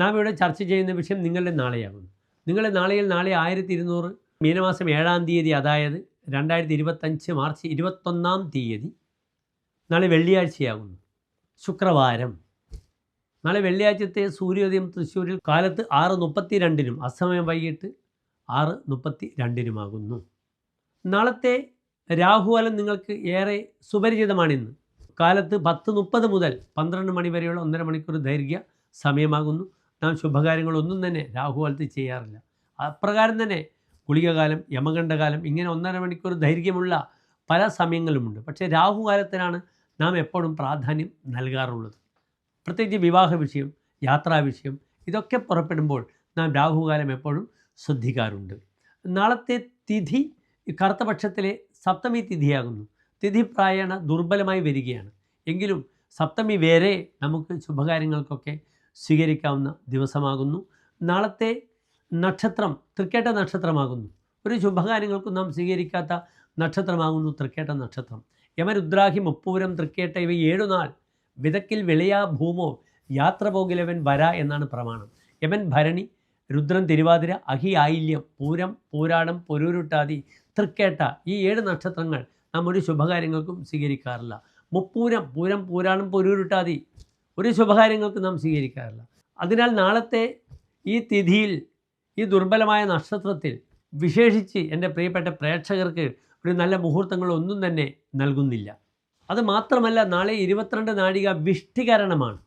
നാം ഇവിടെ ചർച്ച ചെയ്യുന്ന വിഷയം നിങ്ങളുടെ നാളെയാകുന്നു. നിങ്ങളുടെ നാളെയിൽ നാളെ ആയിരത്തി ഇരുന്നൂറ് മീനമാസം ഏഴാം തീയതി അതായത് രണ്ടായിരത്തി ഇരുപത്തഞ്ച് മാർച്ച് ഇരുപത്തൊന്നാം തീയതി നാളെ വെള്ളിയാഴ്ചയാകുന്നു. ശുക്രവാരം. നാളെ വെള്ളിയാഴ്ചത്തെ സൂര്യോദയം തൃശ്ശൂരിൽ കാലത്ത് ആറ് മുപ്പത്തി രണ്ടിനും അസമയം വൈകിട്ട് ആറ് മുപ്പത്തി രണ്ടിനുമാകുന്നു നാളത്തെ രാഹുവലം നിങ്ങൾക്ക് ഏറെ സുപരിചിതമാണിന്ന്. കാലത്ത് പത്ത് മുപ്പത് മുതൽ പന്ത്രണ്ട് മണി വരെയുള്ള ഒന്നര മണിക്കൂർ ദൈർഘ്യ സമയമാകുന്നു. നാം ശുഭകാര്യങ്ങളൊന്നും തന്നെ രാഹുകാലത്ത് ചെയ്യാറില്ല. അപ്രകാരം തന്നെ ഗുളികകാലം യമകണ്ഠകാലം ഇങ്ങനെ ഒന്നര മണിക്കൂർ ദൈർഘ്യമുള്ള പല സമയങ്ങളുമുണ്ട്. പക്ഷേ രാഹുകാലത്തിനാണ് നാം എപ്പോഴും പ്രാധാന്യം നൽകാറുള്ളത്. പ്രത്യേകിച്ച് വിവാഹ വിഷയം യാത്രാ വിഷയം ഇതൊക്കെ പുറപ്പെടുമ്പോൾ നാം രാഹുകാലം എപ്പോഴും ശ്രദ്ധിക്കാറുണ്ട്. നാളത്തെ തിഥി കറുത്തപക്ഷത്തിലെ കറുത്ത പക്ഷത്തിലെ സപ്തമി തിഥിയാകുന്നു. തിഥി പ്രായണ ദുർബലമായി വരികയാണ്. എങ്കിലും സപ്തമി വരെ നമുക്ക് ശുഭകാര്യങ്ങൾക്കൊക്കെ സ്വീകരിക്കാവുന്ന ദിവസമാകുന്നു. നാളത്തെ നക്ഷത്രം തൃക്കേട്ട നക്ഷത്രമാകുന്നു. ഒരു ശുഭകാര്യങ്ങൾക്കും നാം സ്വീകരിക്കാത്ത നക്ഷത്രമാകുന്നു തൃക്കേട്ട നക്ഷത്രം. യമരുദ്രാഹി മുപ്പൂരം തൃക്കേട്ട ഇവ ഏഴുനാൾ വിതക്കിൽ വിളയാ ഭൂമോ യാത്ര പോകിലവൻ വര എന്നാണ് പ്രമാണം. യമൻ ഭരണി രുദ്രൻ തിരുവാതിര അഹി ആയില്യം പൂരം പൂരാടം പൊരൂരുട്ടാതി തൃക്കേട്ട ഈ ഏഴ് നക്ഷത്രങ്ങൾ നാം ഒരു ശുഭകാര്യങ്ങൾക്കും സ്വീകരിക്കാറില്ല. മുപ്പൂരം പൂരം പൂരാടം പൊരൂരുട്ടാതി ഒരു ശുഭകാര്യങ്ങൾക്ക് നാം സ്വീകരിക്കാറില്ല. അതിനാൽ നാളത്തെ ഈ തിഥിയിൽ ഈ ദുർബലമായ നക്ഷത്രത്തിൽ വിശേഷിച്ച് എന്റെ പ്രിയപ്പെട്ട പ്രേക്ഷകർക്ക് ഒരു നല്ല മുഹൂർത്തങ്ങളൊന്നും തന്നെ നൽകുന്നില്ല. അത് മാത്രമല്ല നാളെ ഇരുപത്തിരണ്ട് നാഴിക വിഷ്ടികരണമാണ്.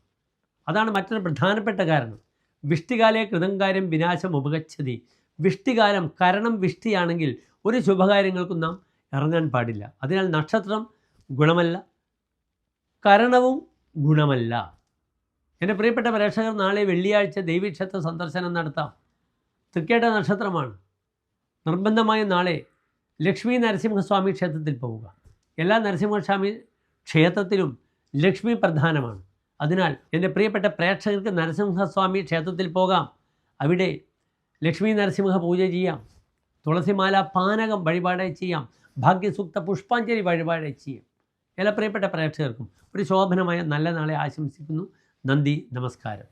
അതാണ് മറ്റൊരു പ്രധാനപ്പെട്ട കാരണം. വിഷ്ടികാലേ കൃതങ്കാര്യം വിനാശം ഉപഗച്ഛതി. വിഷ്ടികാലം കരണം വിഷ്ടിയാണെങ്കിൽ ഒരു ശുഭകാര്യങ്ങൾക്കും നാം ഇറങ്ങാൻ പാടില്ല. അതിനാൽ നക്ഷത്രം ഗുണമല്ല കരണവും ഗുണമല്ല. എന്റെ പ്രിയപ്പെട്ട പ്രേക്ഷകർ നാളെ വെള്ളിയാഴ്ച ദേവീക്ഷേത്ര സന്ദർശനം നടത്താം. തൃക്കേട്ട നക്ഷത്രമാണ്. നിർബന്ധമായും നാളെ ലക്ഷ്മി നരസിംഹസ്വാമി ക്ഷേത്രത്തിൽ പോവുക. എല്ലാ നരസിംഹസ്വാമി ക്ഷേത്രത്തിലും ലക്ഷ്മി പ്രധാനമാണ്. അതിനാൽ എന്റെ പ്രിയപ്പെട്ട പ്രേക്ഷകർക്ക് നരസിംഹസ്വാമി ക്ഷേത്രത്തിൽ പോകാം. അവിടെ ലക്ഷ്മി നരസിംഹ പൂജ ചെയ്യാം. തുളസിമാല പാനകം വഴിപാടായി ചെയ്യാം. ഭാഗ്യസൂക്ത പുഷ്പാഞ്ജലി വഴിപാടായി ചെയ്യാം. എല്ലാ പ്രിയപ്പെട്ട പ്രേക്ഷകർക്കും ഒരു ശോഭനമായ നല്ല നാളെ ആശംസിക്കുന്നു. നന്ദി നമസ്കാരം.